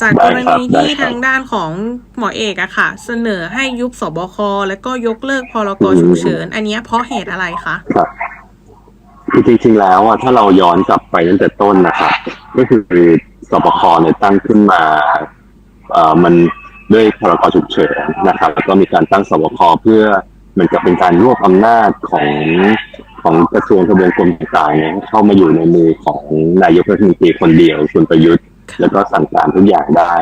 จากกรได้ครับณีได้ที่ครับทางด้านของหมอเอกอะค่ะ เสนอให้ยุบสบคแล้วก็ยกเลิกพรกอืมฉุกเฉิน อันเนี้ยเพราะเหตุอะไรคะครับคือจริงๆแล้วอะถ้าเราย้อนกลับไปตั้งแต่ต้นนะครับก็คือสบคเนี่ยตั้งขึ้นมาเอ่อมันด้วยพรกฉุกเฉินนะครับแล้วก็มีการตั้งสบคเพื่อเหมือนกับเป็นการรวบอำนาจของของกระทรวงทบวงกรมต่างๆเนี่ยเข้ามาอยู่ในมือของนายกรัฐมนตรีคนเดียวคุณประยุทธ์ แล้วก็สั่งการทุกอย่างได้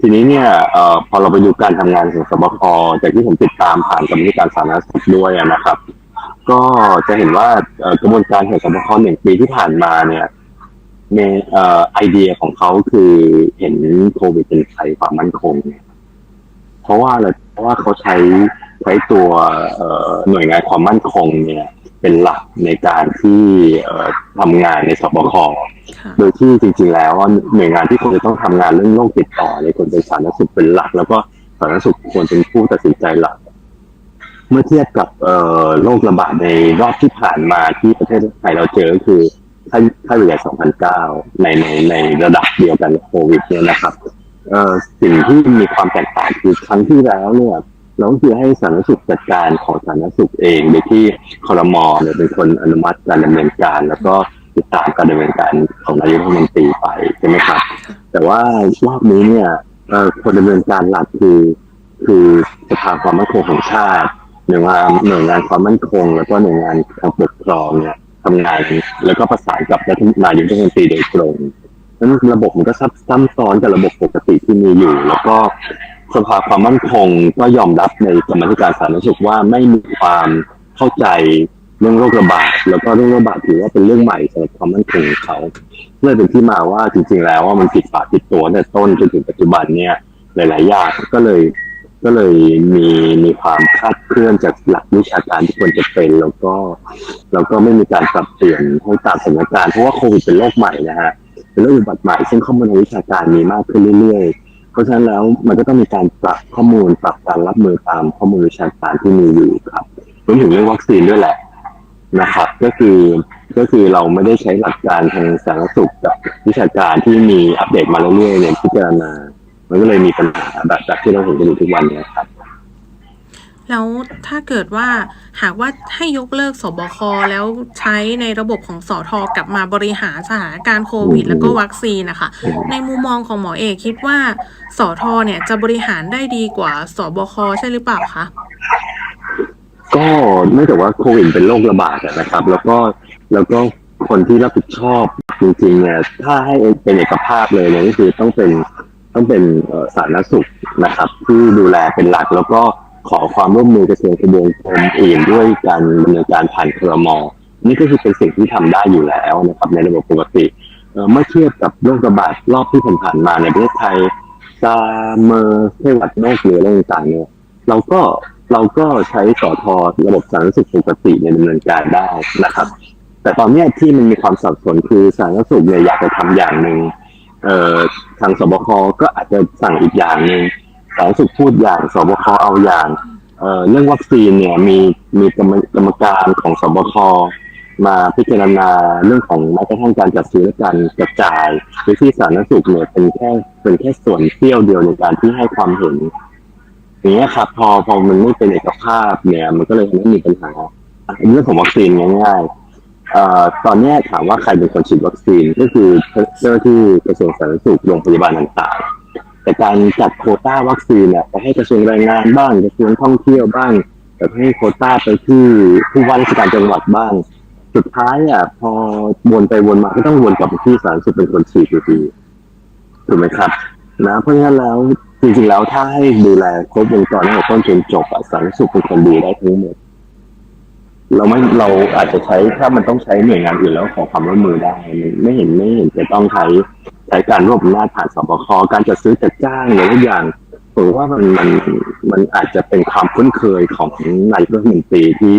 ทีนี้เนี่ยเอ่อพอเราไปดูการทำงานของสบคจากที่ผมติดตามผ่านกรรมธิการสาธารณสุขด้วยนะครับ ก็จะเห็นว่ากระบวนการของสบคหนึ่งปีที่ผ่านมาเนี่ยในเอ่อไอเดียของเขาคือเห็นโควิดเป็นภัยความมั่นคงเนี่ยเพราะว่าอะไรเพราะว่าเขาใช้ใช้ตัวเอ่อหน่วยงานความมั่นคงเนี่ย เป็นหลักในการที่เอ่อทำงานในสบค โดยที่จริง ๆ แล้วหน่วยงานที่ควรจะต้องทำงานเรื่องโรคติดต่อเนี่ยควรเป็นสาธารณสุขเป็นหลัก แล้วก็สาธารณสุขควรเป็นผู้ตัดสินใจหลัก เมื่อเทียบกับเอ่อโรคระบาดในรอบที่ผ่านมาที่ประเทศไทยเราเจอก็คือไข้ไข้หวัดใหญ่2009 ในในในระดับเดียวกันโควิดเนี่ยนะครับเอ่อสิ่งที่มีความแตกต่างคือครั้งที่แล้วเนี่ยเราคือให้สาธารณสุขจัดการของสาธารณสุขเองโดยที่คอรมอเนี่ยเป็นคนอนุมัติการดำเนินการ แล้วก็ ติดตามการดำเนินการของนายกรัฐมนตรีไปใช่ไหมครับ แต่ว่ารอบนี้เนี่ยคนดำเนินการหลักคือ คือสภาความมั่นคงของชาติหน่วยงานหน่วยงานความมั่นคง แล้วก็หน่วยงานทางปกครองเนี่ยทำงานแล้วก็ประสานกับรัฐนายกรัฐมนตรีโดยตรงนั้นระบบมันก็ซับซ้ำซ้อนกับระบบปกติที่มีอยู่ แล้วก็สภาความมั่นคงก็ยอมรับในกรรมธิการสาธารณสุขว่าไม่มีความเข้าใจ เรื่องโรคระบาดแล้วก็เรื่องโรคระบาดถือว่าเป็นเรื่องใหม่สำหรับความมั่นคงของเขาเลยเป็นที่มาว่าจริง ๆ แล้วว่ามันผิดฝาผิดตัวตั้งแต่ต้นจนถึงปัจจุบันเนี่ยหลายๆอย่างก็เลยก็เลยมีมีความคลาดเคลื่อนจากหลักวิชาการที่ควรจะเป็น แล้วก็แล้วก็ไม่มีการปรับเปลี่ยนให้ตามสถานการณ์เพราะว่าโควิดเป็นโรคใหม่นะฮะเป็นโรคอุบัติใหม่ซึ่งข้อมูลทางวิชาการมีมากขึ้นเรื่อยๆ เพราะฉะนั้นแล้วมันก็ต้องมีการปรับข้อมูลปรับการรับมือตามข้อมูลวิชาการที่มีอยู่ครับรวมถึงเรื่องวัคซีนด้วยแหละ นะครับ ก็คือก็คือเราไม่ได้ใช้หลักการทางสาธารณสุขกับวิชาการที่มีอัปเดตมาเรื่อยๆเนี่ยพิจารณา มันก็เลยมีปัญหาแบบแบบที่เราเห็นกันอยู่ทุกวันเนี้ครับ แล้วถ้าเกิดว่าหากว่าให้ยกเลิกสบคแล้วใช้ในระบบของสอทอกลับมาบริหารสถานการณ์โควิดอืมแล้วก็วัคซีนนะคะ ในมุมมองของหมอเอกคิดว่าสอทอเนี่ยจะบริหารได้ดีกว่าสบคใช่หรือเปล่าคะ ก็เนื่องจากว่าโควิดเป็นโรคระบาดนะครับ แล้วก็แล้วก็คนที่รับผิดชอบจริงๆเนี่ยถ้าให้เป็นเอกภาพเลยเนี่ยก็คือต้องเป็นต้องเป็นสาธารณสุขนะครับ ที่ดูแลเป็นหลักแล้วก็ขอความร่วมมือกระทรวงทบวงกรมอื่นด้วยการดำเนินการผ่านครมนี่ก็คือเป็นสิ่งที่ทำได้อยู่แล้วนะครับ ในระบบปกติเมื่อเทียบกับโรคระบาดรอบที่ผ่านๆมาในประเทศไทยซาเมอร์ไข้หวัดนกหรืออะไรต่างๆเนี่ยเราก็ เราก็ใช้สอทอระบบสาธารณสุขปกติในดำเนินการได้นะครับ แต่ตอนนี้ที่มันมีความสับสนคือสาธารณสุขเนี่ยอยากจะทำอย่างหนึ่งเอ่อทางสบคก็อาจจะสั่งอีกอย่างหนึ่งสาธารณสุขพูดอย่างสบคเอาอย่างเอ่อเรื่องวัคซีนเนี่ยมีมีกรรมกรรมการของสบคมาพิจารณาเรื่องของแม้กระทั่งการจัดซื้อและการกระจายโดยที่สาธารณสุขเนี่ยเป็นแค่เป็นแค่ส่วนเสี้ยวเดียวในการที่ให้ความเห็น อย่างเงี้ยครับ พอพอมันไม่เป็นเอกภาพเนี่ย มันก็เลยทำให้มีปัญหาเรื่องของวัคซีนง่ายๆเอ่อตอนนี้ถามว่าใครเป็นคนฉีดวัคซีนก็คือเจ้าที่กระทรวงสาธารณสุขโรงพยาบาลต่างๆ แต่การจัดโคต้าวัคซีนเนี่ยไปให้กระทรวงแรงงานบ้างกระทรวงท่องเที่ยวบ้างแต่ให้โคต้าไปที่ผู้ว่าราชการจังหวัดบ้าง สุดท้ายอะพอวนไปวนมาก็ต้องวนกลับไปที่สาธารณสุขเป็นคนฉีดอยู่ดีถูกไหมครับ นะเพราะฉะนั้นแล้ว จริงๆแล้วถ้าให้ดูแลครบวงจรตั้งแต่ต้นจนจบอะสาธารณสุขเป็นคนดูได้ทั้งหมด เราไม่เราอาจจะใช้ถ้ามันต้องใช้หน่วยงานอื่นแล้วขอความร่วมมือได้ไม่เห็นไม่เห็นจะต้องใช้ใช้การรวบอำนาจผ่านสบคการจัดซื้อจัดจ้างหรือทุกอย่างผมว่ามันมันมันอาจจะเป็นความคุ้นเคยของนายกรัฐมนตรีที่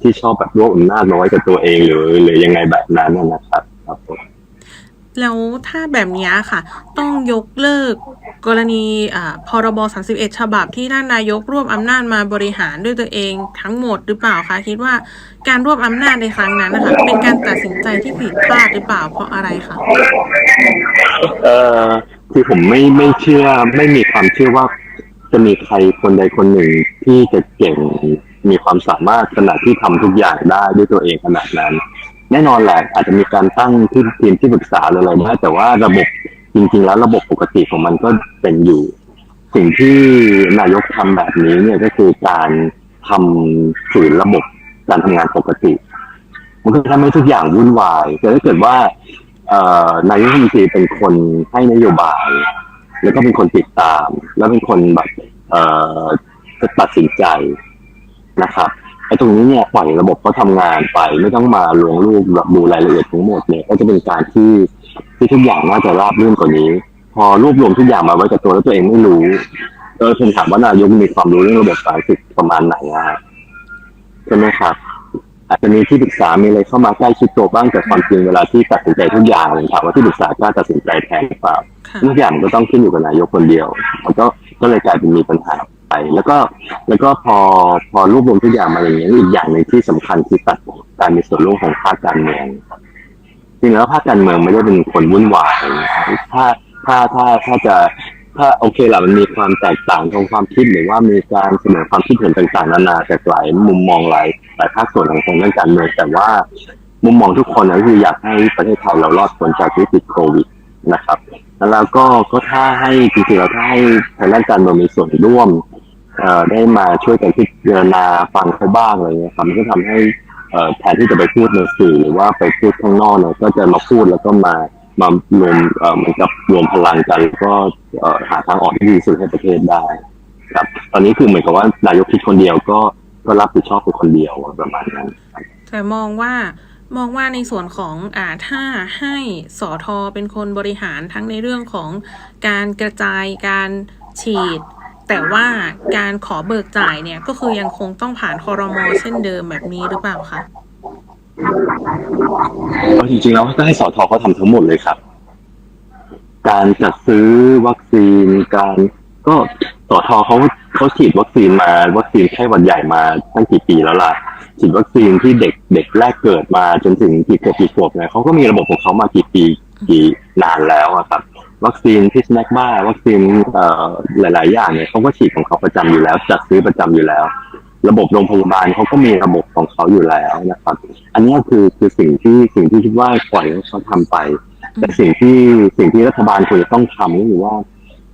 ที่ชอบแบบรวบอำนาจมาไว้กับตัวเองหรือหรือยังไงแบบนั้นนะครับ แล้วถ้าแบบนี้ค่ะ ต้องยกเลิกกรณีอ่าพรบ 31 ฉบับที่ท่านนายกรวบอำนาจมาบริหารด้วยตัวเองทั้งหมดหรือเปล่าคะคิดว่าการรวบอำนาจในครั้งนั้นนะคะเป็นการตัดสินใจที่ผิดพลาดหรือเปล่าเพราะอะไรคะเอ่อคือผมไม่ไม่เชื่อไม่มีความเชื่อว่าจะมีใครคนใดคนหนึ่งที่จะเก่งมีความสามารถขนาดที่ทำทุกอย่างได้ด้วยตัวเองขนาดนั้น แน่นอนแหละอาจจะมีการตั้งที่ทีมที่ปรึกษาอะไรนะแต่ว่าระบบจริงๆแล้วระบบปกติของมันก็เป็นอยู่ สิ่งที่นายกทำแบบนี้เนี่ยก็คือการทำฝืนระบบการทำงานปกติ มันก็ทำให้ทุกอย่างวุ่นวายแต่ถ้าเกิดว่าเอนายกรัฐมนตรีเป็นคนให้นโยบาย แล้วก็เป็นคนติดตาม แล้วเป็นคนแบบเอ่อตัดสินใจนะครับ ไอ้ตรงนี้เนี่ยปล่อยระบบเขาทำงานไปไม่ต้องมาลวงลูกแบบดูรายละเอียดทั้งหมดเนี่ยก็จะเป็นการที่ที่ทุกอย่างน่าจะราบรื่นกว่านี้ พอรวบรวมทุกอย่างมาไว้กับตัวแล้วตัวเองไม่รู้เออผมถามว่านายกมีความรู้เรื่องระบบการศึกประมาณไหนอะใช่ไหมครับอาจจะมีที่ปรึกษา มีอะไรเข้ามาใกล้ชิดตัวบ้างแต่ความจริงเวลาที่ตัดสินใจทุกอย่างเลยถามว่าที่ปรึกษากล้าตัดสินใจแทนหรือเปล่าค่ะทุกอย่างมันก็ต้องขึ้นอยู่กับนายกคนเดียว มันก็ก็เลยกลายเป็นมีปัญหา ไป แล้วก็แล้วก็พอพอรวบรวมทุกอย่างมาอย่างนี้ยอีกอย่างหนึ่งที่สำคัญคือตัดการมีส่วนร่วมของภาคการเมืองจริงแล้วภาคการเมืองไม่ได้เป็นคนวุ่นวายถ้าถ้าถ้าถ้าจะถ้าโอเคแหละมันมีความแตกต่างทางความคิดหรือว่ามีการเสนอความคิดเห็นต่างๆนานาจากหลายมุมมองหลายหลายภาคส่วนของทางด้านการเมืองแต่ว่ามุมมองทุกคนนะคืออยากให้ประเทศไทยเรารอดพ้นจากวิกฤตโควิดนะครับ แล้วก็ก็ถ้าให้จริงๆแล้วถ้าให้ทางด้านการเมืองมีส่วนร่วม ได้มาช่วยกันพิจารณาฟังเขาบ้างอะไรเงี้ยครับมันก็ทำให้แทนที่จะไปพูดในสื่อหรือว่าไปพูดข้างนอกเนี่ยก็จะมาพูดแล้วก็มามารวมเหมือนกับรวมพลังกันก็หาทางออกที่ดีสุดให้ประเทศได้ครับ ตอนนี้คือเหมือนกับว่านายกคิดคนเดียวก็ก็รับผิดชอบเป็นคนเดียวประมาณนั้นแต่มองว่ามองว่าในส่วนของอ่าถ้าให้สอทอเป็นคนบริหารทั้งในเรื่องของการกระจายการฉีด แต่ว่าการขอเบิกจ่ายเนี่ยก็คือยังคงต้องผ่านคอรมอเช่นเดิมแบบนี้หรือเปล่าคะก็จริงๆแล้วก็ให้สอทอเขาทำทั้งหมดเลยครับ การจัดซื้อวัคซีน การก็สอทอเขาเขาฉีดวัคซีนมาวัคซีนไข้หวัดใหญ่มาตั้งกี่ปีแล้วล่ะฉีดวัคซีนที่เด็กเด็กแรกเกิดมาจนถึงกี่ขวบกี่ขวบเนี่ยเขาก็มีระบบของเขามากี่ปีกี่นานแล้วอะครับ วัคซีนพิษแมกมาวัคซีนหลาย ๆ อย่างเนี่ยเขาก็ฉีดของเขาประจำอยู่แล้ว จัดซื้อประจำอยู่แล้ว ระบบโรงพยาบาลเขาก็มีระบบของเขาอยู่แล้วนะครับ อันนี้คือคือสิ่งที่สิ่งที่คิดว่าปล่อยเขาทำไป แต่สิ่งที่สิ่งที่รัฐบาลควรจะต้องทำก็คือว่า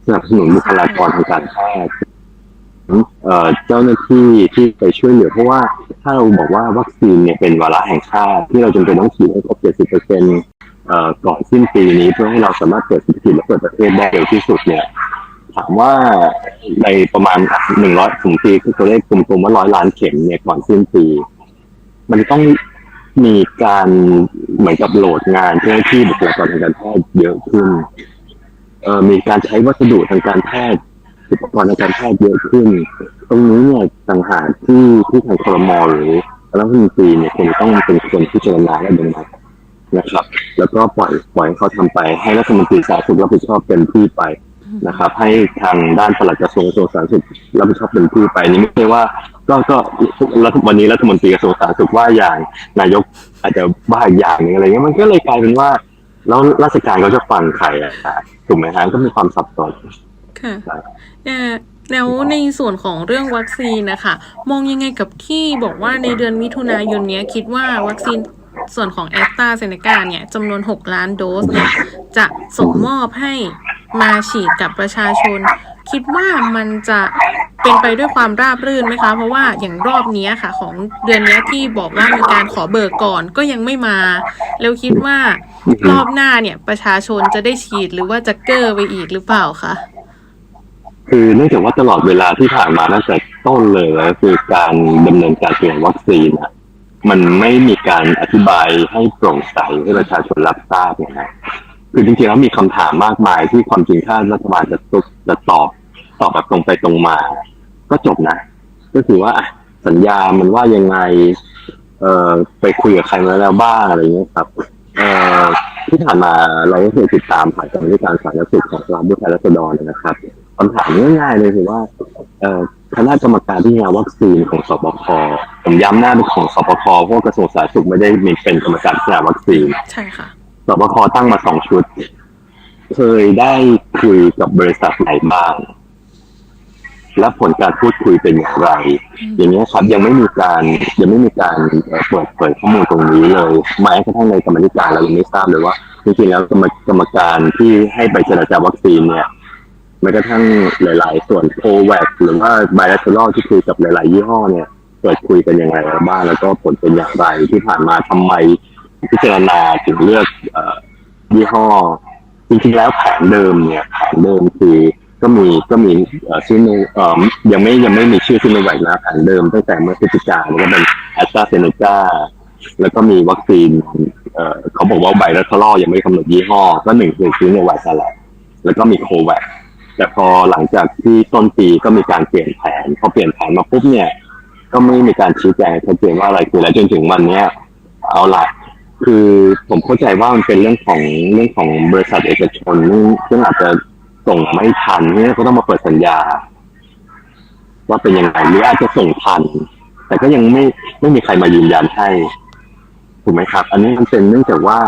สนับสนุนบุคลากรทางการแพทย์เอ่อเจ้าหน้าที่ที่ไปช่วยเหลือเพราะว่าถ้าเราบอกว่าวัคซีนเนี่ยเป็นวาระแห่งชาติที่เราจำเป็นต้องฉีดให้ครบ70เปอร์เซ็นต์ ก่อนสิ้นปีนี้เพื่อให้เราสามารถเปิดเศรษฐกิจและเปิดประเทศได้เร็วที่สุดเนี่ยถามว่าในประมาณหนึ่งร้อยถึงปีคือตัวเลขกลมๆว่าร้อยล้านเข็มเนี่ยก่อนสิ้นปี มันต้องมีการเหมือนกับโหลดงานเจ้าหน้าที่บุคลากรทางการแพทย์เยอะขึ้นเอ่อมีการใช้วัสดุทางการแพทย์อุปกรณ์ทางการแพทย์เยอะขึ้น ตรงนี้เนี่ยต่างหากที่ที่ทางครมหรือรัฐมนตรีเนี่ยคงต้องเป็นคนพิจารณาและดึงมานะครับ แล้วก็ปล่อยปล่อยให้เขาทำไป ให้รัฐมนตรีสาธารณสุขรับผิดชอบเต็มที่ไปนะครับ ให้ทางด้านปลัดกระทรวงกระทรวงสาธารณสุขรับผิดชอบเป็นที่ไปนี่ไม่ใช่ว่า ก็ก็รัฐวันนี้รัฐมนตรีกระทรวงสาธารณสุขว่าอย่างนายกอาจจะว่าอีกอย่างหนึงอะไรเงี้ยมันก็เลยกลายเป็นว่า แล้วราชการเขาจะฟังใครอะครับถูกไหมฮะก็มีความสับสนค่ะเอ่อแล้วในส่วนของเรื่องวัคซีนนะคะ มองยังไงกับที่บอกว่าในเดือนมิถุนายนเนี้ยคิดว่าวัคซีน ส่วนของแอสตราเซเนกาเนี่ยจำนวน 6 ล้านโดสเนี่ยจะส่งมอบให้มาฉีดกับประชาชน คิดว่ามันจะเป็นไปด้วยความราบรื่นไหมคะ เพราะว่าอย่างรอบนี้ค่ะ ของเดือนนี้ที่บอกว่ามีการขอเบิกก่อนก็ยังไม่มา แล้วคิดว่ารอบหน้าเนี่ยประชาชนจะได้ฉีดหรือว่าจะเกอร์ไปอีกหรือเปล่าคะคือเนื่องจากว่าตลอดเวลาที่ผ่านมาตั้งแต่ต้นเลยก็คือการดำเนินการเกี่ยวกับวัคซีนอะ มันไม่มีการอธิบายให้โปร่งใสให้ประชาชนรับทราบนะฮะคือจริงๆแล้วมีคำถามมากมายที่ความจริงถ้ารัฐบาลจะตอบจะตอบตอบแบบตรงไปตรงมา ก็จบนะ ก็คือว่าสัญญามันว่ายังไง เอ่อไปคุยกับใครมาแล้วบ้างอะไรเงี้ยครับ เอ่อที่ผ่านมาเราก็เคยติดตามผ่านกรรมธิการสาธารณสุขของสภาผู้แทนราษฎรนะครับคำถามง่ายๆเลยคือว่า เอ่อ คณะกรรมการที่งานวัคซีนของสบคผมย้ำหน้าเป็นของสบคเพราะว่ากระทรวงสาธารณสุขไม่ได้มีเป็นกรรมการพิจารณาวัคซีนใช่ค่ะสบคตั้งมาสองชุด เคยได้คุยกับบริษัทไหนบ้าง และผลการพูดคุยเป็นอย่างไร อย่างนี้ยครับยังไม่มีการยังไม่มีการเอ่อเปิดเผยข้อมูลตรงนี้เลยแม้กระทั่งในกรรมาธิการเรายังไม่ทราบเลยว่าจริงๆแล้วกรรมกรรมการที่ให้ไปเจรจาวัคซีนเนี่ยแม้กระทั่งหลาย ๆ ส่วนโควัคหรือว่าไบรัสโลที่คุยกับหลาย ๆ ยี่ห้อเนี่ยเปิดคุยกันยังไงบ้างแล้วก็ผลเป็นอย่างไรที่ผ่านมาทำไมพิจารณาถึงเลือกอยี่ห้อจริงๆแล้วแผนเดิมเนี่ยแผนเดิมคือก็มีก็มีเอ่อซิโนเอ่อยังไม่ยังไม่มีชื่อซิโนแวคนะแผนเดิมตั้งแต่เมื่อพฤศจิกาแล้วก็เป็นแอสตราเซเนกาแล้วก็มีวัคซีนเอ่อเขาบอกว่าไบรัสลอยังไม่กำหนดยี่ห้อ ก็หนึ่งคือซิโนแวคนั่นแหละแล้วก็มีโควัค แต่พอหลังจากที่ต้นปีก็มีการเปลี่ยนแผนพอเปลี่ยนแผนมาปุ๊บเนี่ย ก็ไม่มีการชี้แจงชัดเจนว่าอะไรคือแล้วจนถึงวันเนี้ยเอาละคือผมเข้าใจว่ามันเป็นเรื่องของเรื่องของบริษัทเอกชนซึ่งซึ่งอาจจะส่งไม่ทันเนี่ยก็ต้องมาเปิดสัญญา ว่าเป็นยังไงหรืออาจจะส่งทัน แต่ก็ยังไม่ไม่มีใครมายืนยันให้ถูกไหมครับ อันนี้มันเป็นเนื่องจากว่า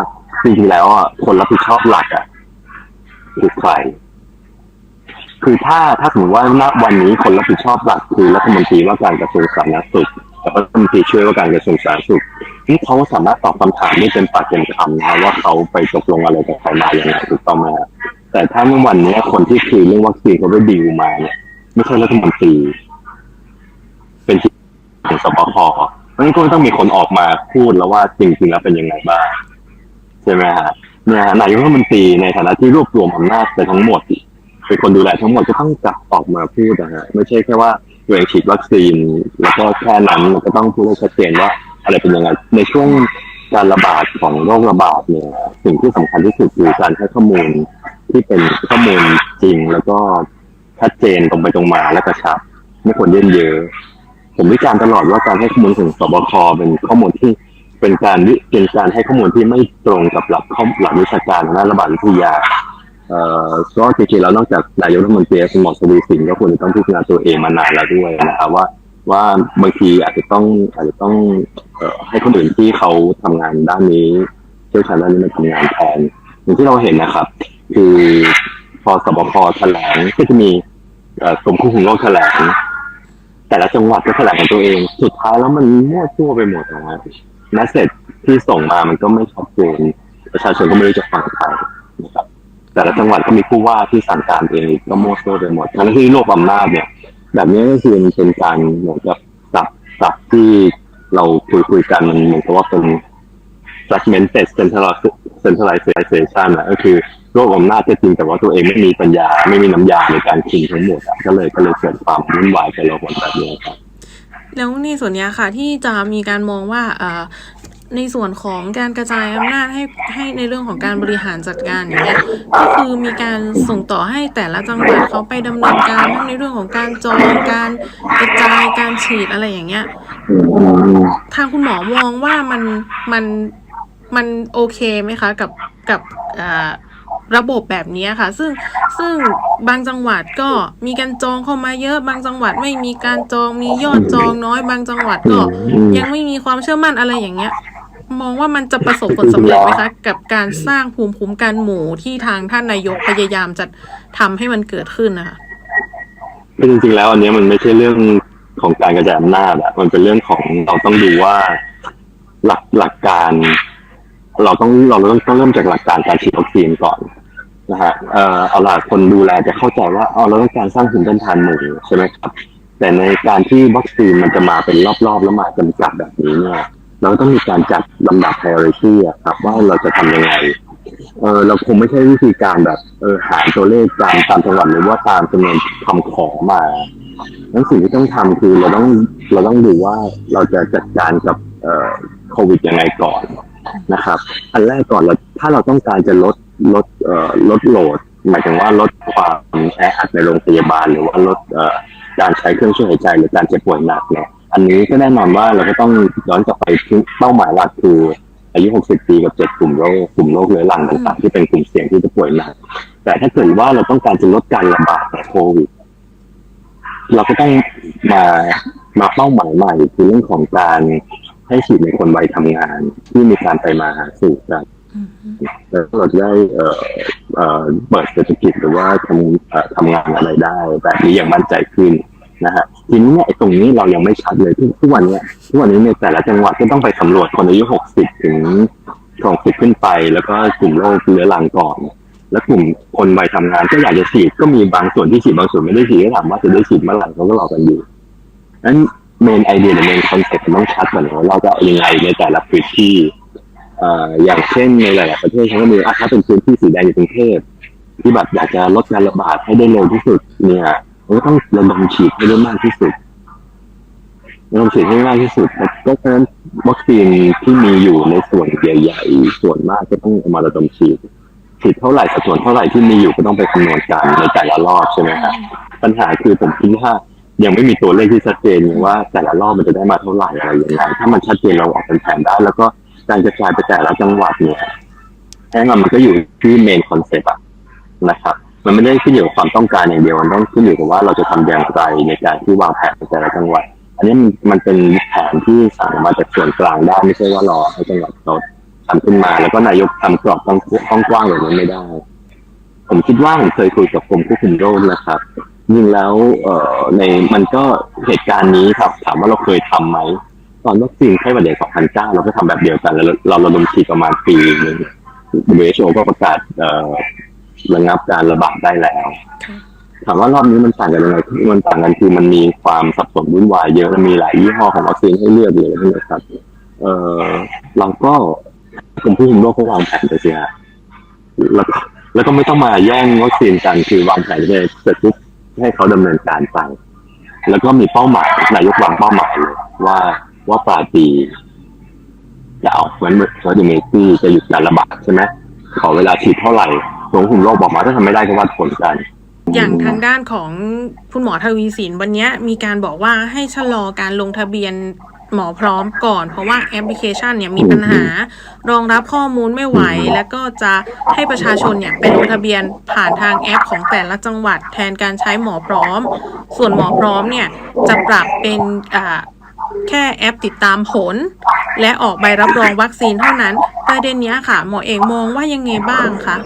จริงๆแล้วอะคนรับผิดชอบหลักอะคือใคร คือถ้าถ้าสมมติว่าณวันนี้คนรับผิดชอบหลักคือรัฐมนตรีว่าการกระทรวงสาธารณสุขกับรัฐมนตรีช่วยว่าการกระทรวงสาธารณสุขที่เขาสามารถตอบคำถามได้เต็มปากเต็มคำนะว่าเขาไปตกลงอะไรกับใครมาอย่างไรถูกต้องไหมแต่ถ้าเมื่อวันนี้คนที่คุยเรื่องวัคซีนเขาไปดีลมาเนี่ยไม่ใช่รัฐมนตรี เป็นที่ของสบคเพราะฉะนั้นก็ต้องมีคนออกมาพูดแล้วว่าจริงๆแล้วเป็นยังไงบ้างใช่ไหมฮะเนี่ยนายกรัฐมนตรีในฐานะที่รวบรวมอำนาจไปทั้งหมด เป็นคนดูแลทั้งหมดก็ต้องกลับออกมาพูดนะฮะไม่ใช่แค่ว่าตัวเองฉีดวัคซีนแล้วก็แค่นั้นมันก็ต้องพูดให้ชัดเจนว่าอะไรเป็นยังไงในช่วงการระบาดของโรคระบาดเนี่ยสิ่งที่สำคัญที่สุดคือการให้ข้อมูลที่เป็นข้อมูลจริง แล้วก็ชัดเจนตรงไปตรงมาและกระชับ ไม่ควรเยินเยอะผมวิจารณ์ตลอดว่าการให้ข้อมูลของสบคเป็นข้อมูลที่เป็นการวิเป็นการให้ข้อมูลที่ไม่ตรงกับหลักข้อหลักวิชาการทางด้านระบาดวิทยา เอ่อก็จริงๆแล้วนอกจากนายกรัฐมนตรีคุณหมอสวีสินก็ควรจะต้องพิจารณาตัวเองมานานแล้วด้วยนะครับว่าว่าบางทีอาจจะต้องอาจจะต้องเอ่อให้คนอื่นที่เขาทำงานด้านนี้เชี่ยวชาญด้านนี้มาทำงานแทนอย่างที่เราเห็นนะครับ คือพอสบคแถลงก็จะมีเอ่อกรมควบคุมโรคแถลงแต่ละจังหวัดก็แถลงของตัวเอง สุดท้ายแล้วมันมั่วซั่วไปหมดนะครับแมสเซจที่ส่งมามันก็ไม่ชัดเจนประชาชนก็ไม่รู้จะฟังใครนะครับ แต่ละจังหวัดก็มีผู้ว่าที่สั่งการเองก็มั่วซั่วไปหมดทั้งที่รวบอำนาจเนี่ย แบบนี้ก็คือเป็นการเหมือนกับสับสับที่เราคุยคุยกันมันเหมือนกับว่าเป็น fragmented centralization อะก็คือรวบอำนาจก็จริงแต่ว่าตัวเองไม่มีปัญญาไม่มีน้ำยาในการคุมทั้งหมดอะก็เลยก็เลยเกิดความวุ่นวายไปเราหมดแบบนี้ครับแล้วในส่วนนี้ค่ะที่จะมีการมองว่า ในส่วนของการกระจายอำนาจให้ให้ในเรื่องของการบริหารจัดการอย่างเงี้ยก็คือมีการส่งต่อให้แต่ละจังหวัดเขาไปดำเนินการทั้งในเรื่องของการจองการกระจายการฉีดอะไรอย่างเงี้ยทางคุณหมอมองว่ามันมันมันโอเคไหมคะ กับกับเอ่อระบบแบบนี้ค่ะ ซึ่งซึ่งบางจังหวัดก็มีการจองเข้ามาเยอะบางจังหวัดไม่มีการจองมียอดจองน้อย บางจังหวัดก็อืมยังไม่มีความเชื่อมั่นอะไรอย่างเงี้ย มองว่ามันจะประสบผลสำเร็จไหมคะกับการสร้างภูมิคุ้มกันหมู่ที่ทางท่านนายกพยายามจะทำให้มันเกิดขึ้นนะคะคือจริงๆแล้ว อันเนี้ยมันไม่ใช่เรื่องของการกระจายอำนาจอะมันเป็นเรื่องของเราต้องดูว่าหลักหลักการ เราต้องเราต้องต้องเริ่มจากหลักการการฉีดวัคซีนก่อนนะฮะเอ่อเอาล่ะคนดูแลจะเข้าใจว่าเอาเราต้องการสร้างภูมิต้านทานหมู่ใช่ไหมครับแต่ในการที่วัคซีนมันจะมาเป็นรอบๆแล้วมาจำกัดแบบนี้เนี่ย เราต้องมีการจัดลำดับ priority อะครับ ว่าเราจะทำยังไง เออเราคงไม่ใช่วิธีการแบบ เออหาตัวเลขตามตามจังหวัดหรือว่าตามจำนวนคำขอมานั้นสิ่งที่ต้องทำคือเราต้องเราต้องดูว่าเราจะจัดการกับเอ่อโควิดยังไงก่อนนะครับ อันแรกก่อนเราถ้าเราต้องการจะลดลดเอ่อลดโหลด หมายถึงว่าลดความแออัดในโรงพยาบาล หรือว่าลดเอ่อการใช้เครื่องช่วยหายใจหรือการเจ็บป่วยหนักเนี่ย อันนี้ก็แน่นอนว่าเราก็ต้องย้อนกลับไปที่เป้าหมายหลักคือ อายุ 60 ปีกับ 7 กลุ่มโรคกลุ่มโรคเรื้อรังต่างๆที่เป็นกลุ่มเสี่ยงที่จะป่วยหนักแต่ถ้าเกิดว่าเราต้องการจะลดการระบาดของโควิดเราก็ต้องมามาเป้าหมายใหม่คือเรื่องของการให้ฉีดในคนวัยทำงาน ที่มีการไปมาหาสู่กันอืมแล้วเราจะได้เอ่อเอ่อเปิดเศรษฐกิจหรือว่าทำเอ่อทำงานอะไรได้ แบบนี้อย่างมั่นใจขึ้น นะฮะทีนี้เนี่ยไอ้ตรงนี้เรายังไม่ชัดเลยทุกทุกวันเนี้ยทุกวันนี้ในแต่ละจังหวัดก็ต้องไปสำรวจคนอายุ60ถึง60ขึ้นไป แล้วก็กลุ่มโรคเรื้อรังก่อน แล้วกลุ่มคนวัยทำงานก็อยากจะฉีดก็มีบางส่วนที่ฉีดบางส่วนไม่ได้ฉีดก็ถามว่าจะได้ฉีดเมื่อไหร่เขาก็รอกันอยู่นั้นเมนไอเดียหรือเมนคอนเซ็ปต์มันต้องชัดก่อนว่าเราจะเอายังไงในแต่ละพื้นที่เอ่ออย่างเช่นในหลาย ๆ ประเทศเขาก็มีอะถ้าเป็นพื้นที่สีแดงในกรุงเทพที่แบบอยากจะลดการระบาดให้ได้เร็วที่สุดเนี่ย มันก็ต้องระดมฉีดให้ได้มากที่สุดระดมฉีดให้ได้มากที่สุดแล้วก็ฉะนั้นวัคซีนที่มีอยู่ในส่วนใหญ่ ๆ ส่วนมากก็ต้องเอามาระดมฉีดฉีดเท่าไหร่สัดส่วนเท่าไหร่ที่มีอยู่ก็ต้องไปคำนวณกันในแต่ละรอบใช่ไหมครับปัญหาคือผมคิดว่ายังไม่มีตัวเลขที่ชัดเจนว่าแต่ละรอบมันจะได้มาเท่าไหร่อะไรอย่างเงี้ยถ้ามันชัดเจนเราออกเป็นแผนได้ แล้วก็การกระจายไปแต่ละจังหวัดเนี่ยแน่นอนมันก็อยู่ที่เมนคอนเซ็ปต์อะนะครับ มันไม่ได้ขึ้นอยู่กับความต้องการอย่างเดียวมันต้องขึ้นอยู่กับว่าเราจะทำอย่างไรในการที่วางแผนในแต่ละจังหวัด อันนี้มันเป็นแผนที่สั่งมาจากส่วนกลางได้ไม่ใช่ว่ารอให้จังหวัดเขาทำขึ้นมา แล้วก็นายกทำกรอบต้องกว้างๆแบบนั้นไม่ได้ ผมคิดว่าผมเคยคุยกับกรมควบคุมโรคนะครับจริงแล้วเอ่อในมันก็เหตุการณ์นี้ครับ ถามว่าเราเคยทำไหมตอนวัคซีนไข้หวัดใหญ่2009 เราก็ทำแบบเดียวกันแล้วเราระดมฉีดประมาณปีหนึง WHO ก็ประกาศเอ่อ ระงับการระบาดได้แล้วค่ะถามว่ารอบนี้มันต่างกันยังไงมันต่างกันคือมันมีความสับสนวุ่นวายเยอะมันมีหลายยี่ห้อของวัคซีนให้เลือกเลยนะครับ เอ่อเราก็กรมผู้คุมโรคก็วางแผนไปสิฮะแล้วก็แล้วก็ไม่ต้องมาแย่งวัคซีนกันคือวางแผนไปเสร็จปุ๊บให้เขาดำเนินการไปแล้วก็มีเป้าหมายนายกวางเป้าหมายเลยว่าว่าปลายปีจะเอาเหมือนเหมือนเดเมซี่จะหยุดการระบาดใช่ไหมขอเวลาฉีดเท่าไหร่ กรมควบคุมโรคบอกมาถ้าทำไม่ได้ก็วัดผลกัน อย่างทางด้านของคุณหมอทวีสินวันนี้มีการบอกว่าให้ชะลอการลงทะเบียนหมอพร้อมก่อน เพราะว่าแอปพลิเคชันเนี่ยมีปัญหา รองรับข้อมูลไม่ไหว แล้วก็จะให้ประชาชนเนี่ยไปลงทะเบียนผ่านทางแอปของแต่ละจังหวัด แทนการใช้หมอพร้อม ส่วนหมอพร้อมเนี่ยจะปรับเป็นอ่าแค่แอปติดตามผล และออกใบรับรองวัคซีนเท่านั้นประเด็นเนี้ยค่ะ หมอเอกมองว่ายังไงบ้างคะ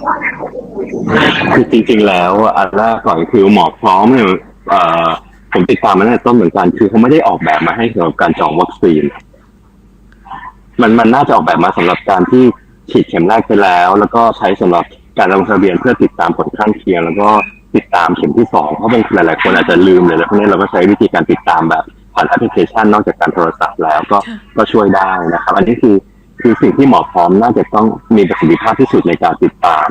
คือจริง ๆ แล้วอะอันแรกก่อนคือหมอพร้อมเนี่ยเอ่อผมติดตามมาตั้งแต่ต้นเหมือนกันคือเขาไม่ได้ออกแบบมาให้สำหรับการจองวัคซีน มันมันน่าจะออกแบบมาสำหรับการที่ฉีดเข็มแรกไปแล้ว แล้วก็ใช้สำหรับการลงทะเบียนเพื่อติดตามผลข้างเคียง แล้วก็ติดตามเข็มที่สองเพราะบางหลายๆคนอาจจะลืมเลยแล้วพวกนี้เราก็ใช้วิธีการติดตามแบบผ่านแอปพลิเคชันนอกจากการโทรศัพท์แล้วก็ก็ช่วยได้นะครับ อันนี้คือคือสิ่งที่หมอพร้อมน่าจะต้องมีประสิทธิภาพที่สุดในการติดตาม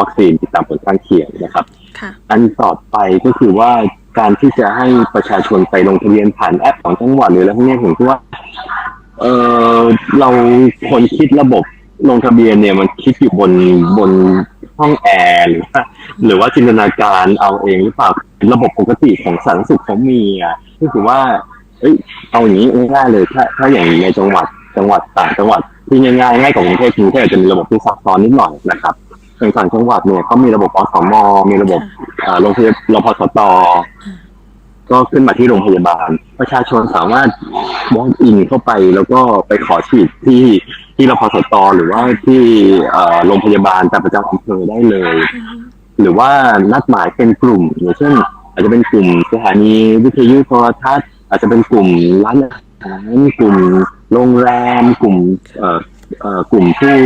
วัคซีนติดตามผลข้างเคียงนะครับค่ะอันต่อไปก็คือว่าการที่จะให้ประชาชนไปลงทะเบียนผ่านแอปของจังหวัดหรืออะไรพวกนี้ผมคิดว่า เออเราคนคิดระบบลงทะเบียนเนี่ยมันคิดอยู่บนบนห้องแอร์หรือว่าหรือว่าจินตนาการเอาเองหรือเปล่าระบบปกติของสาธารณสุขเขามีอะก็คือว่า เอ้ยเอาอย่างนี้ง่ายๆเลยถ้าถ้าอย่างในจังหวัดจังหวัดต่างจังหวัดที่ง่ายๆง่ายกว่ากรุงเทพกรุงเทพจะมีระบบที่ซับซ้อนนิดหน่อยนะครับ ในต่างจังหวัดเนี่ยเขามีระบบอสมมีระบบเอ่อโรงพยาบาลรพสตก็ขึ้นมาที่โรงพยาบาล ประชาชนสามารถ walk in เข้าไปแล้วก็ไปขอฉีดที่ที่รพสตหรือว่าที่เอ่อโรงพยาบาลแต่ประจำอำเภอได้เลย หรือว่านัดหมายเป็นกลุ่มอย่างเช่น อาจจะเป็นกลุ่มสถานีวิทยุโทรทัศน์ อาจจะเป็นกลุ่มร้านอาหารกลุ่มโรงแรมกลุ่มเอ่อเอ่อ กลุ่มผู้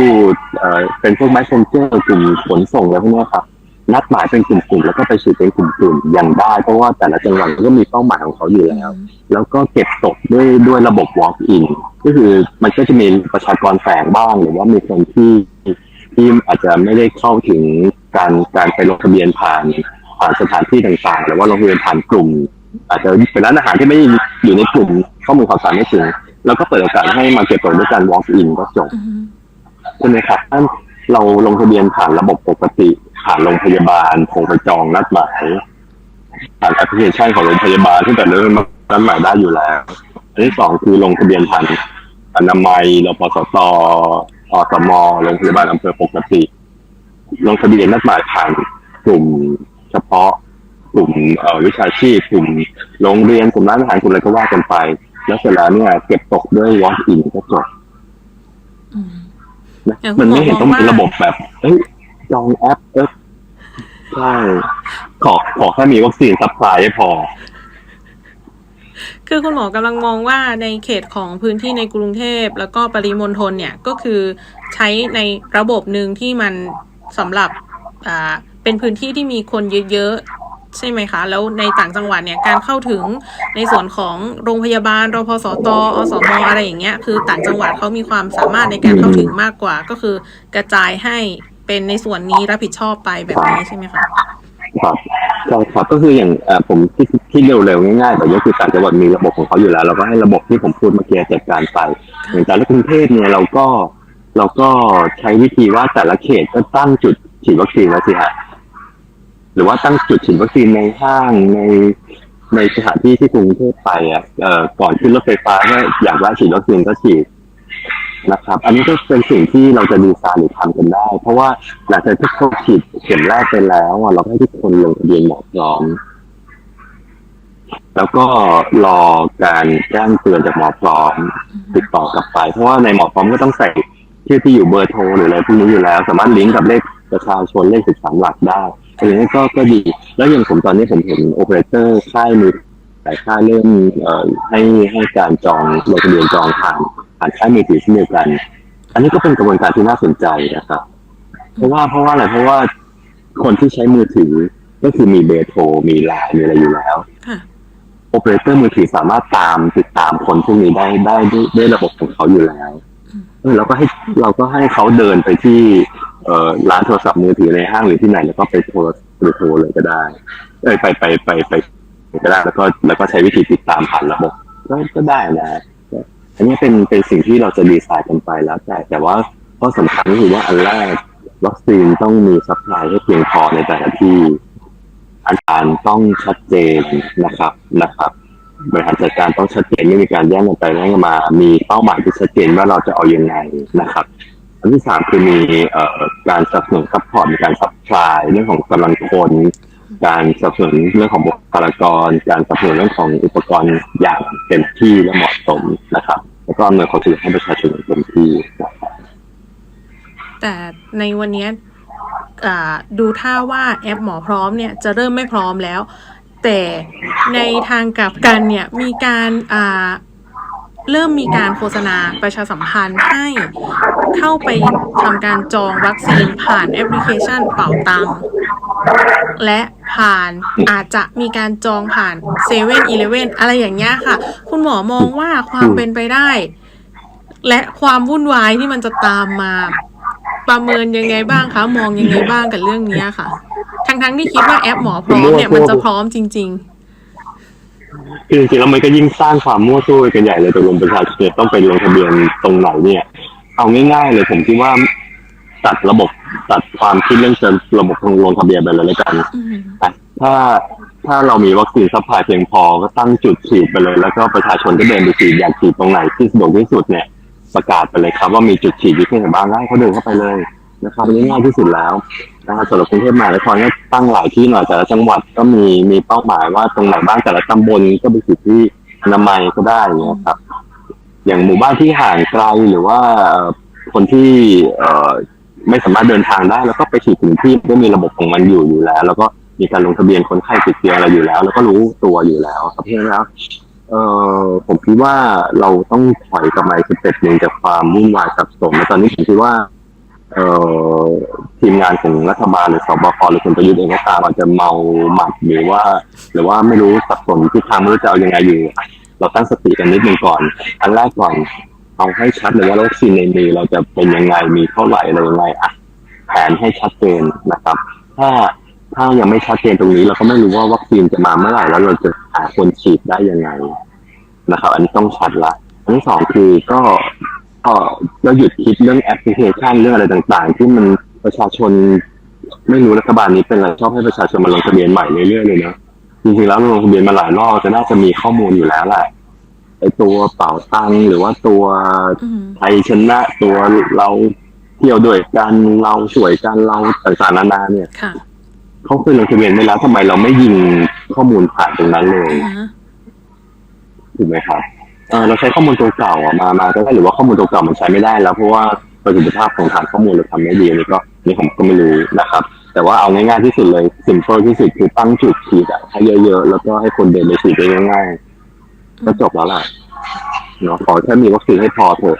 เอ่อเป็นพวกแมสเซนเจอร์กลุ่มขนส่งอะไรพวกเนี้ยครับนัดหมายเป็นกลุ่มๆแล้วก็ไปฉีดเป็นกลุ่มๆอย่างได้เพราะว่าแต่ละจังหวัดก็มีเป้าหมายของเขาอยู่แล้ว แล้วก็เก็บตกด้วยด้วยระบบ walk in ก็คือมันก็จะมีประชากรแฝงบ้าง หรือว่ามีคนที่ที่อาจจะไม่ได้เข้าถึงการการไปลงทะเบียนผ่านผ่านสถานที่ต่างๆ หรือว่าลงทะเบียนผ่านกลุ่ม อาจจะเป็นร้านอาหารที่ไม่ได้อยู่ในกลุ่มข้อมูลข่าวสารไม่ถึง แล้วก็เปิดโอกาสให้มาเก็บตกด้วยการ walk in ก็จบอืมใช่ไหมครับถ้าเราลงทะเบียนผ่านระบบปกติ ผ่านโรงพยาบาลโทรไปจองนัดหมายผ่านแอปพลิเคชันของโรงพยาบาลที่แต่เริ่มนัดหมายได้อยู่แล้วอันที่สองคือลงทะเบียนผ่านอนามัยรปสตอสมโรงพยาบาลอำเภอปกติ ลงทะเบียนนัดหมายผ่านกลุ่มเฉพาะกลุ่มเอ่อวิชาชีพกลุ่มโรงเรียนกลุ่มร้านอาหารกลุ่มอะไรก็ว่ากันไป แล้วเสร็จแล้วเนี่ยเก็บตกด้วย walk in ก็จบอืมนะอย่างคุมัณนหมอไม่เห็นมองต้องมีว่าระบบแบบเอ้ยจองแอปเออใช่ขอขอแค่มีวัคซีนซัพพลายให้พอ คือคุณหมอกำลังมองว่าในเขตของพื้นที่ในกรุงเทพแล้วก็ปริมณฑลเนี่ยก็คือใช้ในระบบหนึ่งที่มันสำหรับอ่าเป็นพื้นที่ที่มีคนเยอะๆ ใช่ไหมคะ แล้วในต่างจังหวัดเนี่ยการเข้าถึงในส่วนของโรงพยาบาลรพสตอสมอะไรอย่างเงี้ยคือต่างจังหวัดเขามีความสามารถในการเข้าถึงมากกว่า ก็คือกระจายให้เป็นในส่วนนี้รับผิดชอบไปแบบนี้ใช่ไหมคะครับใช่ครับก็คืออย่างเอ่อผมที่ที่เร็วๆง่ายๆแต่ก็คือต่างจังหวัดมีระบบของเขาอยู่แล้ว เราก็ให้ระบบที่ผมพูดเมื่อกี้จัดการไปอย่างแต่ละกรุงเทพเนี่ยเราก็เราก็ใช้วิธีว่าแต่ละเขตก็ตั้งจุดฉีดวัคซีนแล้วสิฮะ หรือว่าตั้งจุดฉีดวัคซีนในห้างในในสถานที่ที่กรุงเทพไปอะเอ่อก่อนขึ้นรถไฟฟ้าก็อยากว่าฉีดวัคซีนก็ฉีดนะครับ อันนี้ก็เป็นสิ่งที่เราจะดีไซน์หรือทำกันได้ เพราะว่าหลังจากที่เขาฉีดเข็มแรกไปแล้วอะเราให้ทุกคนลงทะเบียนหมอพร้อม แล้วก็รอการแจ้งเตือนจากหมอพร้อมติดต่อกลับไป เพราะว่าในหมอพร้อมก็ต้องใส่ชื่อที่อยู่เบอร์โทรหรืออะไรพวกนี้อยู่แล้ว สามารถลิงก์กับเลข ประชาชนเลขสิบสามหลักได้อันนี้ก็ก็ดี แล้วอย่างผมตอนนี้ผมเห็นโอเปอเรเตอร์ค่ายมือหลายค่ายเริ่มเอ่อให้ให้การจองลงทะเบียนจองผ่านผ่านค่ายมือถือเช่นเดียวกัน อันนี้ก็เป็นกระบวนการที่น่าสนใจนะครับ เพราะว่าเพราะว่าอะไรเพราะว่าคนที่ใช้มือถือก็คือมีเบอร์โทรมีไลน์มีอะไรอยู่แล้วค่ะโอเปอเรเตอร์มือถือสามารถตามติดตามคนพวกนี้ได้ได้ด้วยด้วยระบบของเขาอยู่แล้วอืมเออเราก็ให้เราก็ให้เขาเดินไปที่ เอ่อร้านโทรศัพท์มือถือในห้างหรือที่ไหนแล้วก็ไปโทรไปโทรเลยก็ได้เอ้ยไปไปไปไปก็ได้แล้วก็แล้วก็ใช้วิธีติดตามผ่านระบบก็ก็ได้นะอันนี้เป็นเป็นสิ่งที่เราจะดีไซน์กันไปแล้ว แต่แต่ว่าข้อสำคัญก็คือว่าอันแรกวัคซีนต้องมีซัพพลายให้เพียงพอในแต่ละที่อาการต้องชัดเจนนะครับนะครับบริหารจัดการต้องชัดเจนไม่มีการแย่งกันไปแย่งกันมา มีเป้าหมายที่ชัดเจนว่าเราจะเอาอยังไงนะครับ อันที่สามคือมีเอ่อการสนับสนุนซัพพอร์ตในการซัพพลายเรื่องของกำลังคน การสนับสนุนเรื่องของบุคลากร การสนับสนุนเรื่องของอุปกรณ์อย่างเต็มที่และเหมาะสมนะครับ แล้วก็อำนวยความสะดวกให้ประชาชนเต็มที่นะครับแต่ในวันนี้ดูท่าว่าแอปหมอพร้อมเนี่ยจะเริ่มไม่พร้อมแล้ว แต่ในทางกลับกันเนี่ยมีการอ่า เริ่มมีการโฆษณาประชาสัมพันธ์ให้เข้าไปทำการจองวัคซีนผ่านแอปพลิเคชันเป่าตังและผ่านอาจจะมีการจองผ่านเซเว่นอีเลเว่นอะไรอย่างเงี้ยค่ะ คุณหมอมองว่าความเป็นไปได้ และความวุ่นวายที่มันจะตามมา ประเมินยังไงบ้างคะ มองยังไงบ้างกับเรื่องเนี้ยค่ะทั้งทั้งๆที่คิดว่าแอปหมอพร้อมเนี่ยมันจะพร้อมจริง คือจริงๆแล้วมันก็ยิ่งสร้างความมั่วซั่วกันใหญ่เลยตกลงประชาชนต้องไปลงทะเบียนตรงไหนเนี่ย เอาง่ายๆเลยผมคิดว่าตัดระบบตัดความคิดเรื่องเชิงระบบลงทะเบียนไปเลยแล้วกันอะถ้าถ้าเรามีวัคซีนซัพพลายเพียงพอก็ตั้งจุดฉีดไปเลย แล้วก็ประชาชนก็เดินไปฉีดอยากฉีดตรงไหนที่สะดวกที่สุดเนี่ย ประกาศไปเลยครับว่ามีจุดฉีดอยู่ที่ไหนบ้างให้เขาเดินเข้าไปเลยนะครับอันนี้ง่ายที่สุดแล้ว นะครับสำหรับกรุงเทพมหานครก็ตั้งหลายที่หน่อยแต่ละจังหวัดก็มีมีเป้าหมายว่าตรงไหนบ้างแต่ละตำบลก็ไปฉีดที่อนามัยก็ได้อย่างเงี้ยครับ อย่างหมู่บ้านที่ห่างไกลหรือว่าคนที่เไม่สามารถเดินทางได้ แล้วก็ไปฉีดถึงที่ก็มีระบบของมันอยู่อยู่แล้ว แล้วก็มีการลงทะเบียนคนไข้ติดเตียงอะไรอยู่แล้ว แล้วก็รู้ตัวอยู่แล้วครับเพราะฉะนั้นแล้วเอ่อผมคิดว่าเราต้องถอยกลับมาสเต็ปหนึ่งจากความวุ่นวายสับสนและตอนนี้ผมคิดว่า ทีมงานของรัฐบาลหรือสบคหรือคุณประยุทธ์เองก็ตามอาจจะเมาหมัดหรือว่า หรือว่าไม่รู้สับสนที่ทางไม่รู้จะเอายังไงอยู่ เราตั้งสติกันนิดนึงก่อน อันแรกก่อนเอาให้ชัดเลยว่าวัคซีนในมือเราจะเป็นยังไงมีเท่าไหร่อะไรยังไงอะแผนให้ชัดเจนนะครับ ถ้าถ้ายังไม่ชัดเจนตรงนี้ เราก็ไม่รู้ว่าวัคซีนจะมาเมื่อไหร่แล้วเราจะหาคนฉีดได้ยังไงนะครับ อันนี้ต้องชัดละอันที่สองคือก็ ก็เราหยุดคิดเรื่องแอปพลิเคชันเรื่องอะไรต่าง ๆ ที่มันประชาชนไม่รู้รัฐบาลนี้เป็นอะไรชอบให้ประชาชนมาลงทะเบียนใหม่เรื่อยๆเลยนะจริงๆแล้วลงทะเบียนมาหลายรอบจะน่าจะมีข้อมูลอยู่แล้วแหละไอตัวเป่าตังค์หรือว่าตัวอืมไทยชนะตัวเราเที่ยวด้วยกันเราช่วยกันเราต่างๆนานาเนี่ยค่ะเขาเคยลงทะเบียนไว้แล้วทำไมเราไม่ยิงข้อมูลผ่านตรงนั้นเลยอ่าฮะถูกไหมครับ เออเราใช้ข้อมูลตัวเก่าอะมามาก็ได้หรือว่าข้อมูลตัวเก่ามันใช้ไม่ได้แล้วเพราะว่าประสิทธิภาพของฐานข้อมูลเราทำไม่ดีอันนี้ก็นี่ผมก็ไม่รู้นะครับ แต่ว่าเอาง่ายๆที่สุดเลยสิมเพิลที่สุดคือตั้งจุดฉีดอะให้เยอะๆแล้วก็ให้คนเดินไปฉีดได้ง่ายๆก็จบแล้วล่ะเนาะขอแค่มีวัคซีนให้พอเถอะ